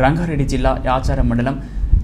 రంగారెడ్డి జిల్లా యాచారం మండలం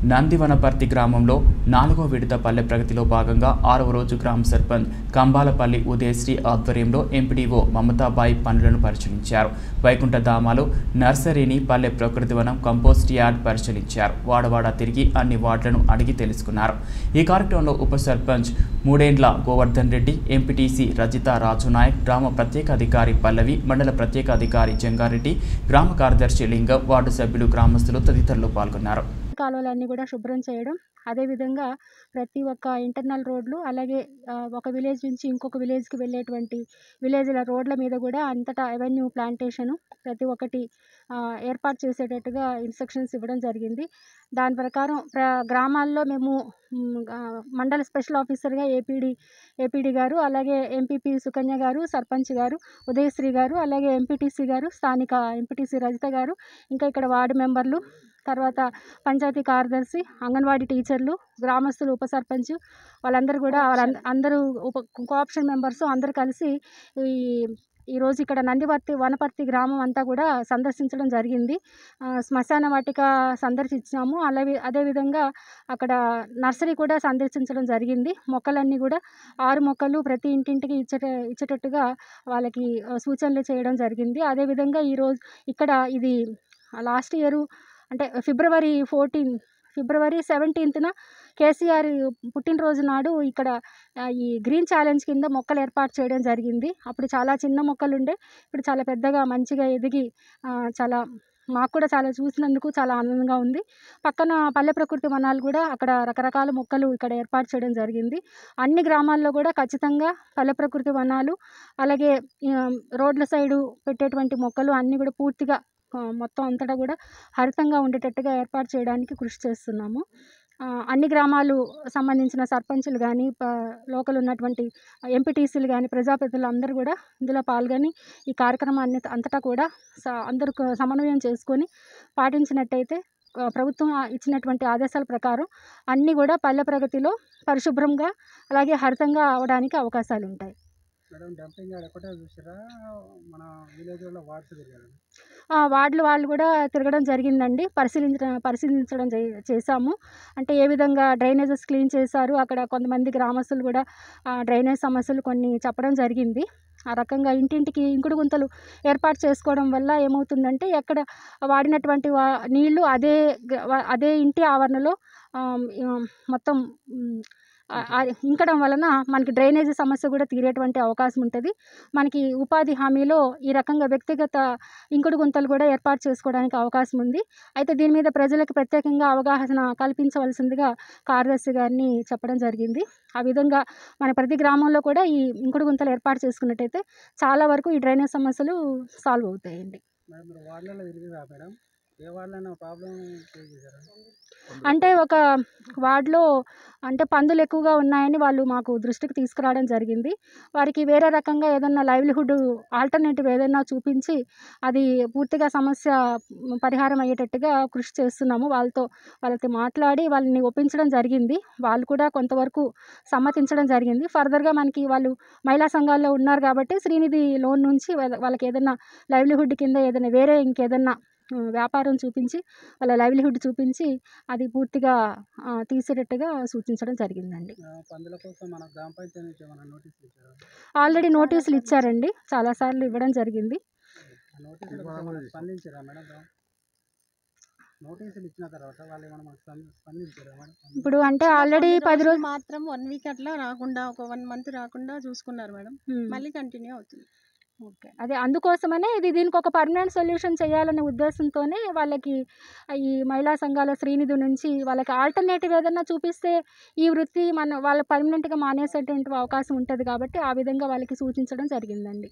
నందివనపర్తి గ్రామంలో నాలుగో విడత పల్లె ప్రగతిలో భాగంగా ఆరవ రోజు గ్రామ సర్పంచ్ కంబాలపల్లి ఉదయశ్రీ ఆధ్వర్యంలో ఎంపీడీఓ మమతాబాయి పనులను పరిశీలించారు. వైకుంఠ ధామాలు నర్సరీని పల్లె ప్రకృతి వనం కంపోస్ట్ యార్డ్ పరిశీలించారు. వాడవాడ తిరిగి అన్ని వార్డులను అడిగి తెలుసుకున్నారు. ఈ కార్యక్రమంలో ఉప సర్పంచ్ మూడేండ్ల గోవర్ధన్ రెడ్డి ఎంపీటీసీ రజిత రాజునాయక్ గ్రామ ప్రత్యేక అధికారి పల్లవి మండల ప్రత్యేక అధికారి జంగారెడ్డి గ్రామ కార్యదర్శి లింగం వార్డు సభ్యులు గ్రామస్తులు తదితరులు పాల్గొన్నారు. కాలువలన్నీ కూడా శుభ్రం చేయడం. అదేవిధంగా ప్రతి ఒక్క ఇంటర్నల్ రోడ్లు అలాగే ఒక విలేజ్ నుంచి ఇంకొక విలేజ్కి వెళ్ళేటువంటి విలేజ్ల రోడ్ల మీద కూడా అంతటా అవెన్యూ ప్లాంటేషను ప్రతి ఒక్కటి ఏర్పాటు చేసేటట్టుగా ఇన్స్ట్రక్షన్స్ ఇవ్వడం జరిగింది. దాని ప్రకారం ప్ర గ్రామాల్లో మేము మండల స్పెషల్ ఆఫీసర్గా ఏపీడీ ఏపీడీ గారు అలాగే ఎంపీపీ సుకన్య గారు సర్పంచ్ గారు ఉదయశ్రీ గారు అలాగే ఎంపీటీసీ గారు స్థానిక ఎంపీటీసీ రజిత గారు ఇంకా ఇక్కడ వార్డు మెంబర్లు తర్వాత పంచాయతీ కార్యదర్శి అంగన్వాడీ టీచర్లు గ్రామస్తులు ఉప సర్పంచ్ వాళ్ళందరూ కూడా వాళ్ళంద అందరూ ఉప కోఆప్షన్ మెంబర్స్ అందరూ కలిసి ఈ ఈరోజు ఇక్కడ నందివర్తి వనపర్తి గ్రామం అంతా కూడా సందర్శించడం జరిగింది. శ్మశాన వాటిక సందర్శించాము అలాగే అదేవిధంగా అక్కడ నర్సరీ కూడా సందర్శించడం జరిగింది. మొక్కలన్నీ కూడా ఆరు మొక్కలు ప్రతి ఇంటింటికి ఇచ్చేట ఇచ్చేటట్టుగా వాళ్ళకి సూచనలు చేయడం జరిగింది. అదేవిధంగా ఈరోజు ఇక్కడ ఇది లాస్ట్ ఇయరు అంటే ఫిబ్రవరి ఫోర్టీన్ ఫిబ్రవరి సెవెంటీన్త్న కేసీఆర్ పుట్టినరోజు నాడు ఇక్కడ ఈ గ్రీన్ ఛాలెంజ్ కింద మొక్కలు ఏర్పాటు చేయడం జరిగింది. అప్పుడు చాలా చిన్న మొక్కలు ఉండే ఇప్పుడు చాలా పెద్దగా మంచిగా ఎదిగి చాలా మాకు కూడా చాలా చూసినందుకు చాలా ఆనందంగా ఉంది. పక్కన పల్లె ప్రకృతి వనాలు కూడా అక్కడ రకరకాల మొక్కలు ఇక్కడ ఏర్పాటు చేయడం జరిగింది. అన్ని గ్రామాల్లో కూడా ఖచ్చితంగా పల్లె ప్రకృతి వనాలు అలాగే రోడ్ల సైడు పెట్టేటువంటి మొక్కలు అన్నీ కూడా పూర్తిగా మొత్తం అంతటా కూడా హరితంగా ఉండేటట్టుగా ఏర్పాటు చేయడానికి కృషి చేస్తున్నాము. అన్ని గ్రామాలు సంబంధించిన సర్పంచులు కానీ లోకల్ ఉన్నటువంటి ఎంపీటీసీలు కానీ ప్రజాప్రతినిధులు అందరూ కూడా ఇందులో పాల్గొని ఈ కార్యక్రమాన్ని అంతటా కూడా అందరూ సమన్వయం చేసుకొని పాటించినట్టయితే ప్రభుత్వం ఇచ్చినటువంటి ఆదేశాల ప్రకారం అన్నీ కూడా పల్లె ప్రగతిలో పరిశుభ్రంగా అలాగే హరితంగా అవడానికి అవకాశాలు ఉంటాయి మేడం డంపింగ్ యార్డ్ ఒకటే చూసారా మన విలేజ్లో వార్డ్స్ తిరిగారు ఆ, వార్డులు వాళ్ళు కూడా తిరగడం జరిగిందండి. పరిశీలించడం పరిశీలించడం చేశాము. అంటే ఏ విధంగా డ్రైనేజెస్ క్లీన్ చేశారు? అక్కడ కొంతమంది గ్రామస్తులు కూడా డ్రైనేజ్ సమస్యలు కొన్ని చెప్పడం జరిగింది. ఆ రకంగా ఇంటింటికి ఇంకుడు గుంతలు ఏర్పాటు చేసుకోవడం వల్ల ఏమవుతుందంటే ఎక్కడ వాడినటువంటి వా నీళ్ళు అదే గ- అదే ఇంటి ఆవరణలో మొత్తం ఇంకడం వలన మనకి డ్రైనేజీ సమస్య కూడా తీరేటువంటి అవకాశం ఉంటుంది. మనకి ఉపాధి హామీలో ఈ రకంగా వ్యక్తిగత ఇంకుడు గుంతలు కూడా ఏర్పాటు చేసుకోవడానికి అవకాశం ఉంది. అయితే దీని మీద ప్రజలకు ప్రత్యేకంగా అవగాహన కల్పించవలసిందిగా కార్యదర్శి గారిని చెప్పడం జరిగింది. ఆ విధంగా మన ప్రతి గ్రామంలో కూడా ఈ ఇంకుడు గుంతలు ఏర్పాటు చేసుకున్నట్టయితే చాలా వరకు ఈ డ్రైనేజ్ సమస్యలు సాల్వ్ అవుతాయండి. అంటే ఒక వార్డులో అంటే పందులు ఎక్కువగా ఉన్నాయని వాళ్ళు మాకు దృష్టికి తీసుకురావడం జరిగింది. వారికి వేరే రకంగా ఏదన్నా లైవ్లీహుడ్ ఆల్టర్నేటివ్ ఏదైనా చూపించి అది పూర్తిగా సమస్య పరిహారం అయ్యేటట్టుగా కృషి చేస్తున్నాము. వాళ్ళతో వాళ్ళతో మాట్లాడి వాళ్ళని ఒప్పించడం జరిగింది. వాళ్ళు కూడా కొంతవరకు సమ్మతించడం జరిగింది. ఫర్దర్గా మనకి వాళ్ళు మహిళా సంఘాల్లో ఉన్నారు కాబట్టి శ్రీనిధి లోన్ నుంచి వాళ్ళకి ఏదైనా లైవ్లీహుడ్ కింద ఏదైనా వేరే ఇంకేదన్నా వ్యాపారం చూపించి వాళ్ళ లైవ్లీహుడ్ చూపించి అది పూర్తిగా తీసేటట్టుగా సూచించడం జరిగిందండి. ఆ, పందుల కోసం మన గ్రామ పంచాయతీ నుంచి ఏమైనా నోటీసులు ఇచ్చారా? ఆల్రెడీ నోటీసులు ఇచ్చారండి. చాలాసార్లు ఇవ్వడం జరిగింది. ఇప్పుడు అంటే ఆల్రెడీ పది రోజులు మాత్రం వన్ వీక్ అట్లా రాకుండా ఒక వన్ మంత్ రాకుండా చూసుకున్నారు మేడం. మళ్ళీ కంటిన్యూ అవుతుంది. ఓకే. అదే అందుకోసమనే ఇది దీనికి ఒక పర్మనెంట్ సొల్యూషన్ చేయాలనే ఉద్దేశంతోనే వాళ్ళకి ఈ మహిళా సంఘాల శ్రీనిధి నుంచి వాళ్ళకి ఆల్టర్నేటివ్ ఏదైనా చూపిస్తే ఈ వృత్తి మన వాళ్ళ పర్మనెంట్గా మానేసేటువంటి అవకాశం ఉంటుంది కాబట్టి ఆ విధంగా వాళ్ళకి సూచించడం జరిగిందండి.